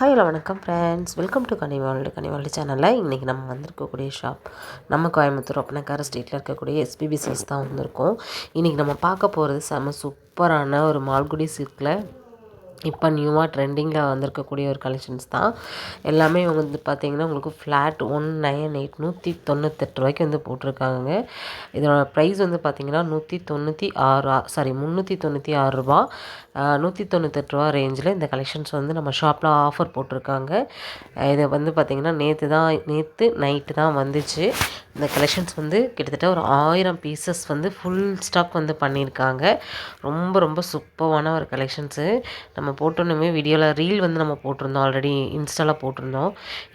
Hi hello வணக்கம் friends welcome to கனிவால்டு கனிவால்டு சேனலில் இன்றைக்கி நம்ம வந்திருக்கக்கூடிய ஷாப் நம்ம கோயம்புத்தூர் ஒப்பனக்கார ஸ்ட்ரீட்டில் இருக்கக்கூடிய எஸ்பிபி சில்ஸ் தான் வந்திருக்கோம். இன்றைக்கி நம்ம பார்க்க போகிறது செம சூப்பரான ஒரு மால்குடி சில்கில் இப்போ நியூவாக ட்ரெண்டிங்கில் வந்திருக்கக்கூடிய ஒரு கலெக்ஷன்ஸ் தான். எல்லாமே இவங்க வந்து பார்த்திங்கன்னா உங்களுக்கு ஃப்ளாட் ஒன் நைன் எயிட் நூற்றி தொண்ணூத்தெட்டு ரூபாய்க்கு வந்து போட்டிருக்காங்க இதோட ப்ரைஸ் வந்து பார்த்திங்கன்னா நூற்றி தொண்ணூற்றி ஆறு சாரி முந்நூற்றி தொண்ணூற்றி ஆறுரூபா நூற்றி தொண்ணூத்தெட்டு ரூபா ரேஞ்சில் இந்த கலெக்ஷன்ஸ் வந்து நம்ம ஷாப்பில் ஆஃபர் போட்டிருக்காங்க. இதை வந்து பார்த்திங்கன்னா நேற்று தான் நேற்று நைட்டு தான் வந்துச்சு. இந்த கலெக்ஷன்ஸ் வந்து கிட்டத்தட்ட ஒரு ஆயிரம் பீசஸ் வந்து ஃபுல் ஸ்டாக் வந்து பண்ணியிருக்காங்க. ரொம்ப ரொம்ப சூப்பரான ஒரு கலெக்ஷன்ஸு நம்ம போட்டோன்னுமே வீடியோவில் ரீல் வந்து நம்ம போட்டிருந்தோம் ஆல்ரெடி இன்ஸ்டாவில் போட்டிருந்தோம்.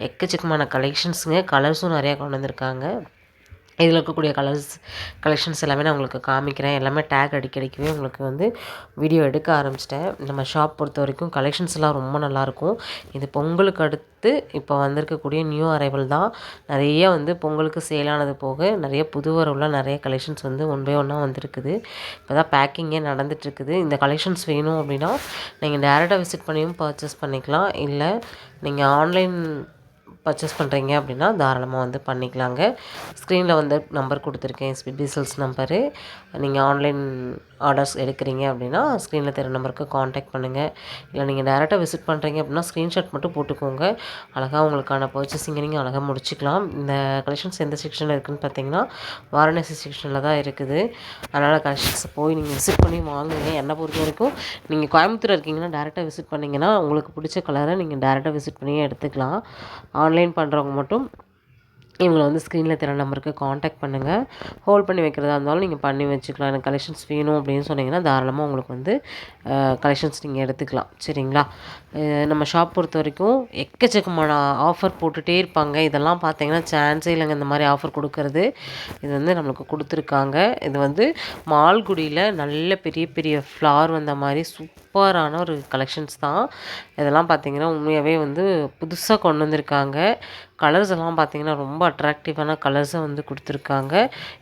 எக்கச்சக்கமான கலெக்ஷன்ஸுங்க கலர்ஸும் நிறையா கொண்டு வந்திருக்காங்க. இதில் இருக்கக்கூடிய கலர்ஸ் கலெக்ஷன்ஸ் எல்லாமே நான் உங்களுக்கு காமிக்கிறேன். எல்லாமே டேக் அடிக்கடிக்கவே உங்களுக்கு வந்து வீடியோ எடுக்க ஆரம்பிச்சிட்டேன். நம்ம ஷாப் பொறுத்த வரைக்கும் கலெக்ஷன்ஸ்லாம் ரொம்ப நல்லாயிருக்கும் இது பொங்கலுக்கு அடுத்து இப்போ வந்திருக்கக்கூடிய நியூ அரைவல் தான். நிறைய வந்து பொங்கலுக்கு சேலானது போக நிறைய புது வரவுள்ள நிறைய கலெக்ஷன்ஸ் வந்து ஒன் பை ஒன்னாக வந்திருக்குது. இப்போ தான் பேக்கிங்கே நடந்துகிட்ருக்குது இந்த கலெக்ஷன்ஸ் வேணும் அப்படின்னா நீங்கள் டேரெக்டாக விசிட் பண்ணியும் பர்ச்சேஸ் பண்ணிக்கலாம். இல்லை நீங்கள் ஆன்லைன் பர்ச்சேஸ் பண்ணுறீங்க அப்படின்னா தாராளமாக வந்து பண்ணிக்கலாங்க. ஸ்க்ரீனில் வந்து நம்பர் கொடுத்துருக்கேன் ஸ்விப்பி செல்ஸ் நம்பரு நீங்கள் ஆன்லைன் ஆர்டர்ஸ் எடுக்கிறீங்க அப்படின்னா ஸ்க்ரீனில் தெரிய நம்பருக்கு காண்டாக்ட் பண்ணுங்கள் இல்லை நீங்கள் டேரெக்டாக விசிட் பண்ணுறீங்க அப்படின்னா ஸ்க்ரீன்ஷாட் மட்டும் போட்டுக்கோங்க. அழகாக உங்களுக்கான பர்ச்சேசிங்கை நீங்கள் அழகாக முடிச்சிக்கலாம். இந்த கலெக்ஷன்ஸ் எந்த செக்ஷனில் இருக்குதுன்னு பார்த்தீங்கன்னா வாரணாசி செக்ஷனில் தான் இருக்குது. அதனால் கலெக்ஷன்ஸை போய் நீங்கள் விசிட் பண்ணி வாங்குங்க. என்னை பொறுத்த வரைக்கும் நீங்கள் கோயம்புத்தூர் இருக்கீங்கன்னா டேரெக்டாக விசிட் பண்ணிங்கன்னா உங்களுக்கு பிடிச்ச கலரை நீங்கள் டேரெக்டாக விசிட் பண்ணியே எடுத்துக்கலாம். ஆன்லைன் பண்ணுறவங்க மட்டும் இவங்களை வந்து ஸ்க்ரீனில் தெரிய நம்பருக்கு காண்டாக்ட் பண்ணுங்கள் ஹோல்ட் பண்ணி வைக்கிறதா இருந்தாலும் நீங்கள் பண்ணி வச்சுக்கலாம். எனக்கு கலெக்ஷன்ஸ் வேணும் அப்படின்னு சொன்னீங்கன்னா தாராளமாக உங்களுக்கு வந்து கலெக்ஷன்ஸ் நீங்கள் எடுத்துக்கலாம். சரிங்களா? நம்ம ஷாப் பொறுத்த வரைக்கும் எக்கச்சக்கமான ஆஃபர் போட்டுகிட்டே இருப்பாங்க. இதெல்லாம் பார்த்தீங்கன்னா சான்ஸே இல்லைங்க இந்த மாதிரி ஆஃபர் கொடுக்கறது. இது வந்து நம்மளுக்கு கொடுத்துருக்காங்க. இது வந்து மால்குடியில் நல்ல பெரிய பெரிய ஃப்ளார் வந்த மாதிரி சூப்பரான ஒரு கலெக்ஷன்ஸ் தான். இதெல்லாம் பார்த்தீங்கன்னா உண்மையாகவே வந்து புதுசாக கொண்டு வந்திருக்காங்க. கலர்ஸ் எல்லாம் பார்த்திங்கன்னா ரொம்ப அட்ராக்டிவான கலர்ஸை வந்து கொடுத்துருக்காங்க.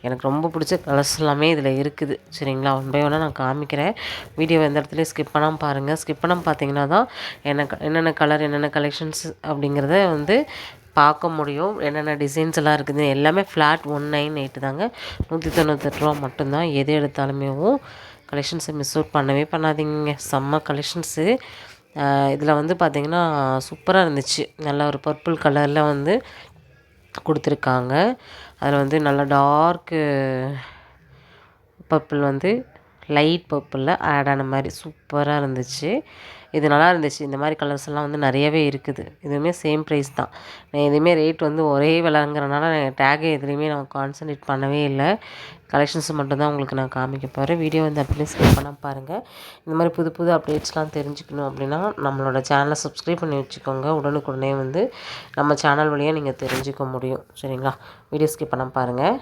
எனக்கு ரொம்ப பிடிச்ச கலர்ஸ் எல்லாமே இதில் இருக்குது. சரிங்களா? ஒன் பை ஒன்னாக நான் காமிக்கிறேன். வீடியோ எந்த இடத்துலையும் ஸ்கிப் பண்ணாமல் பாருங்கள் ஸ்கிப் பண்ணாமல் பார்த்தீங்கன்னா தான் என்ன என்னென்ன கலர் என்னென்ன கலெக்ஷன்ஸ் அப்படிங்கிறத வந்து பார்க்க முடியும். என்னென்ன டிசைன்ஸ் எல்லாம் இருக்குது. எல்லாமே ஃப்ளாட் ஒன் நைன் எயிட்டு தாங்க. நூற்றி தொண்ணூத்தெட்டு ரூபா மட்டும்தான். எது எடுத்தாலுமேவும் கலெக்ஷன்ஸை மிஸ் அவுட் பண்ணவே பண்ணாதீங்க செம்ம கலெக்ஷன்ஸு இதில் வந்து பார்த்திங்கன்னா சூப்பராக இருந்துச்சு. நல்லா ஒரு பர்பிள் கலரில் வந்து கொடுத்துருக்காங்க. அதில் வந்து நல்லா டார்க்கு பர்பிள் வந்து லைட் பர்பிளில் ஆட் ஆன மாதிரி சூப்பராக இருந்துச்சு. இது நல்லா இருந்துச்சு. இந்த மாதிரி கலர்ஸ் எல்லாம் வந்து நிறையவே இருக்குது. இதுவுமே சேம் ப்ரைஸ் தான். நான் எதுவுமே ரேட் வந்து ஒரே விலைங்கிறனால டேகை எதுலேயுமே நான் கான்சன்ட்ரேட் பண்ணவே இல்லை. கலெக்ஷன்ஸ் மட்டும்தான் உங்களுக்கு நான் காமிக்க போகிறேன் வீடியோ வந்து அப்படியே ஸ்கிப் பண்ணால் பாருங்கள் இந்த மாதிரி புது புது அப்டேட்ஸ்லாம் தெரிஞ்சுக்கணும் அப்படின்னா நம்மளோட சேனலை சப்ஸ்கிரைப் பண்ணி வச்சுக்கோங்க. உடனுக்குடனே வந்து நம்ம சேனல் வழியாக நீங்கள் தெரிஞ்சுக்க முடியும். சரிங்களா? வீடியோ ஸ்கிப் பண்ணால் பாருங்கள்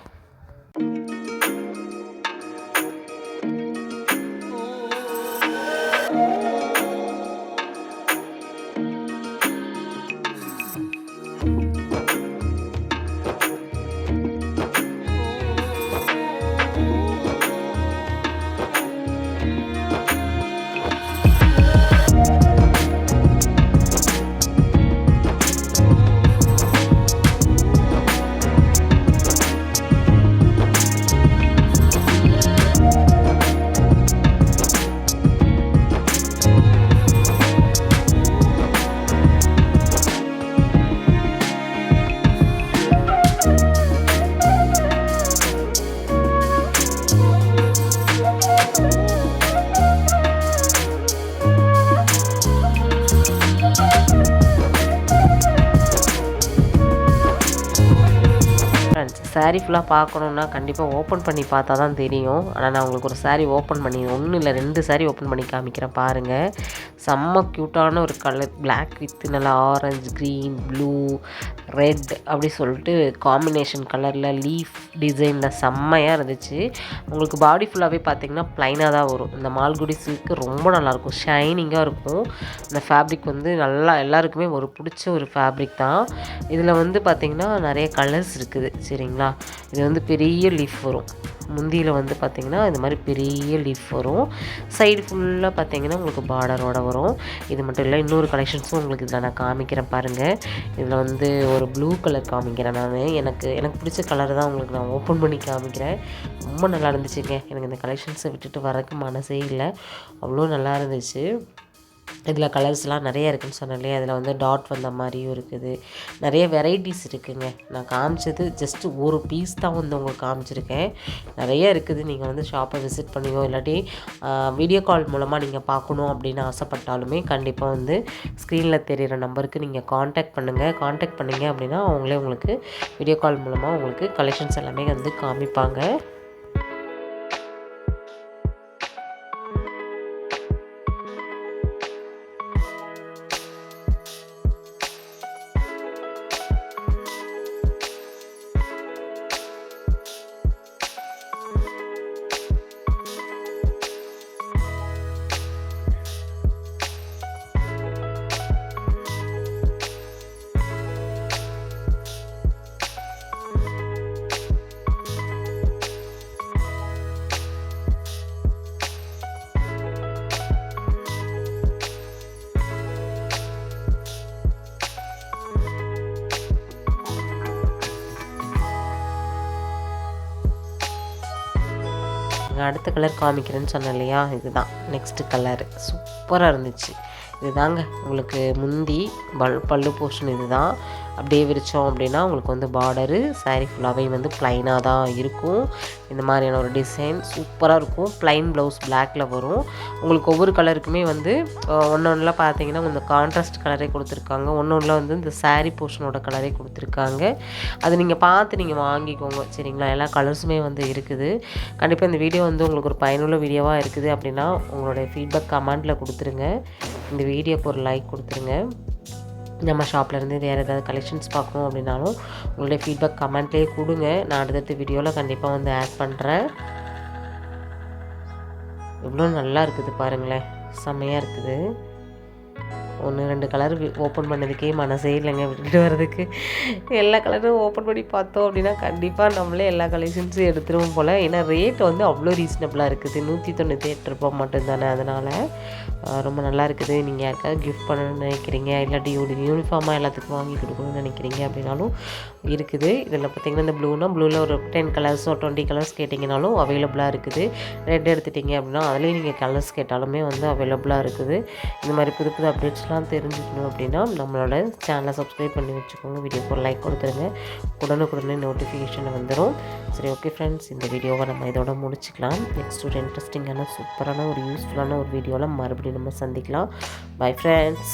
சாரீ ஃபுல்லாக பார்க்கணுன்னா கண்டிப்பாக ஓப்பன் பண்ணி பார்த்தா தான் தெரியும். ஆனால் நான் உங்களுக்கு ஒரு சாரீ ஓப்பன் பண்ணி ஒன்றும் இல்லை ரெண்டு சாரீ ஓப்பன் பண்ணி காமிக்கிறேன் பாருங்கள் செம்ம க்யூட்டான ஒரு கலர் பிளாக் வித் நல்லா ஆரஞ்சு க்ரீன் ப்ளூ ரெட் அப்படி சொல்லிட்டு காம்பினேஷன் கலரில் லீஃப் டிசைனில் செம்மையாக இருந்துச்சு. உங்களுக்கு பாடி ஃபுல்லாகவே பார்த்திங்கன்னா ப்ளைனாக தான் வரும். இந்த மால்குடி சில்க்கு ரொம்ப நல்லாயிருக்கும் ஷைனிங்காக இருக்கும். இந்த ஃபேப்ரிக் வந்து நல்லா எல்லாருக்குமே ஒரு பிடிச்ச ஒரு ஃபேப்ரிக் தான். இதில் வந்து பார்த்திங்கன்னா நிறைய கலர்ஸ் இருக்குது. சரிங்களா? இது வந்து பெரிய லீஃப் வரும். முந்தியில் வந்து பார்த்திங்கன்னா இந்த மாதிரி பெரிய லீஃப் வரும். சைடு ஃபுல்லாக பார்த்தீங்கன்னா உங்களுக்கு பார்டரோட வரும். இது மட்டும் இல்லை இன்னொரு கலெக்ஷன்ஸும் உங்களுக்கு இதில் நான் காமிக்கிறேன் பாருங்கள் இதில் வந்து ஒரு ப்ளூ கலர் காமிக்கிறேன் நான். எனக்கு எனக்கு பிடிச்ச கலர் தான் உங்களுக்கு நான் ஓப்பன் பண்ணி காமிக்கிறேன். ரொம்ப நல்லா இருந்துச்சுங்க. எனக்கு இந்த கலெக்ஷன்ஸை விட்டுட்டு வரக்கு மனசே இல்லை. அவ்வளோ நல்லா இருந்துச்சு. இதில் கலர்ஸ்லாம் நிறைய இருக்குதுன்னு சொன்னேன் இல்லையா? அதில் வந்து டாட் வந்த மாதிரியும் இருக்குது. நிறைய வெரைட்டிஸ் இருக்குதுங்க நான் காமிச்சது ஜஸ்ட்டு ஒரு பீஸ் தான் வந்து உங்களுக்கு காமிச்சிருக்கேன். நிறைய இருக்குது. நீங்கள் வந்து ஷாப்பை விசிட் பண்ணியோ இல்லாட்டி வீடியோ கால் மூலமாக நீங்கள் பார்க்கணும் அப்படின்னு ஆசைப்பட்டாலுமே கண்டிப்பாக வந்து ஸ்க்ரீனில் தெரிகிற நம்பருக்கு நீங்கள் காண்டாக்ட் பண்ணுங்கள் காண்டாக்ட் பண்ணிங்க அப்படின்னா அவங்களே உங்களுக்கு வீடியோ கால் மூலமாக உங்களுக்கு கலெக்ஷன்ஸ் எல்லாமே வந்து காமிப்பாங்க. நான் அடுத்த கலர் காமிக்கிறேன்னு சொன்னேன் இல்லையா? இதுதான். நெக்ஸ்ட்டு கலர் சூப்பராக இருந்துச்சு. இதுதாங்க. உங்களுக்கு முந்தி பல் பல்லு போர்ஷன் இதுதான். அப்படியே விரித்தோம் அப்படின்னா உங்களுக்கு வந்து பார்டரு சாரீ ஃபுல்லாகவே வந்து ப்ளைனாக தான் இருக்கும். இந்த மாதிரியான ஒரு டிசைன் சூப்பராக இருக்கும். ப்ளைன் ப்ளவுஸ் பிளாக்கில் வரும். உங்களுக்கு ஒவ்வொரு கலருக்குமே வந்து ஒன்று ஒன்றில் பார்த்தீங்கன்னா இந்த கான்ட்ராஸ்ட் கலரே கொடுத்துருக்காங்க. ஒன்று ஒன்றில் வந்து இந்த சாரீ போர்ஷனோட கலரே கொடுத்துருக்காங்க. அது நீங்கள் பார்த்து நீங்கள் வாங்கிக்கோங்க. சரிங்களா? எல்லா கலர்ஸுமே வந்து இருக்குது. கண்டிப்பாக இந்த வீடியோ வந்து உங்களுக்கு ஒரு பயனுள்ள வீடியோவாக இருக்குது அப்படின்னா உங்களுடைய ஃபீட்பேக் கமெண்ட்டில் கொடுத்துருங்க. இந்த வீடியோக்கு ஒரு லைக் கொடுத்துருங்க. நம்ம ஷாப்லேருந்து வேறு ஏதாவது கலெக்ஷன்ஸ் பார்க்கணும் அப்படின்னாலும் உங்களுடைய ஃபீட்பேக் கமெண்ட்லேயே கொடுங்க. நான் அடுத்தடுத்த வீடியோவில் கண்டிப்பாக வந்து ஆட் பண்ணுறேன் இவ்வளோ நல்லா இருக்குது பாருங்களேன். செம்மையாக இருக்குது. ஒன்று ரெண்டு கலர் ஓப்பன் பண்ணதுக்கே மனசே இல்லைங்க. விட்டுட்டு வர்றதுக்கு எல்லா கலரும் ஓப்பன் பண்ணி பார்த்தோம் அப்படின்னா கண்டிப்பாக நம்மளே எல்லா கலெக்ஷன்ஸும் எடுத்துருவோம் போல். ஏன்னா ரேட் வந்து அவ்வளோ ரீசனபிளாக இருக்குது. நூற்றி தொண்ணூற்றி எட்டு ரூபாய் மட்டும்தானே அதனால் ரொம்ப நல்லா இருக்குது. நீங்கள் யாருக்காவது கிஃப்ட் பண்ணணும்னு நினைக்கிறீங்க இல்லாட்டி யூனிஃபார்மாக எல்லாத்துக்கும் வாங்கி கொடுக்கணும்னு நினைக்கிறீங்க அப்படின்னாலும் இருக்குது. இதில் பார்த்திங்கன்னா இந்த ப்ளூனா ப்ளூவில் ஒரு டென் கலர்ஸோ டுவெண்ட்டி கலர்ஸ் கேட்டிங்கனாலும் அவைலபிளாக இருக்குது. ரெட் எடுத்துட்டிங்க அப்படின்னா அதுலேயும் நீங்கள் கலர்ஸ் கேட்டாலுமே வந்து அவைலபிளாக இருக்குது. இந்த மாதிரி புது புது அப்டேட்ஸ்லாம் தெரிஞ்சுக்கணும் அப்படின்னா நம்மளோட சேனலை சப்ஸ்கிரைப் பண்ணி வச்சுக்கோங்க. வீடியோக்கு ஒரு லைக் கொடுத்துருங்க. உடனுக்குடனே நோட்டிஃபிகேஷன் வந்துடும் சரி ஓகே ஃப்ரெண்ட்ஸ் இந்த வீடியோவை நம்ம இதோட முடிச்சுக்கலாம். நெக்ஸ்ட் ஒரு இன்ட்ரெஸ்டிங்கான சூப்பரான ஒரு யூஸ்ஃபுல்லான ஒரு வீடியோவில் மறுபடியும் நம்ம சந்திக்கலாம். Bye friends